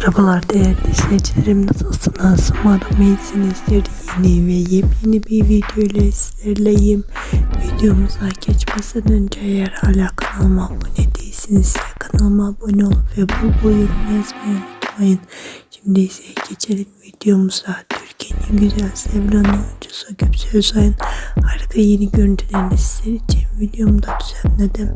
Merhabalar değerli izleyicilerim nasılsınız? Umarım iyisinizdir. Yeni ve yepyeni bir video ile sizlerleyim. Videomuza geçmeden önce eğer hala kanalıma abone değilseniz kanalıma abone olup ve bol yorum yazmayı unutmayın. Şimdi ise geçelim videomuza. Türkiye'nin en güzel sevilen oyuncusu Gökçe Özay'ın harika yeni görüntülerini sizler için videomda düzenledim.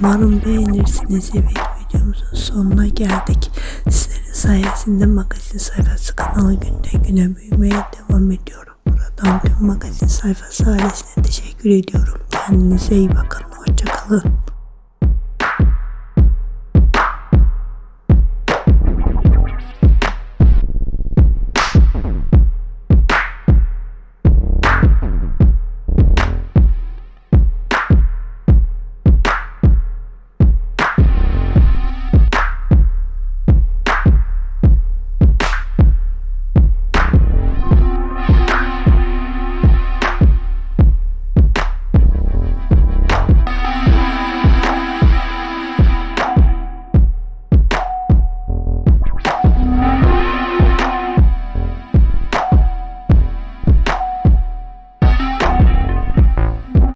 Umarım beğenirsiniz. Evet videomuzun sonuna geldik. Sizlerin sayesinde magazin sayfası kanalı günden güne büyümeye devam ediyorum. Buradan tüm magazin sayfası ailesine teşekkür ediyorum. Kendinize iyi bakın. Hoşçakalın.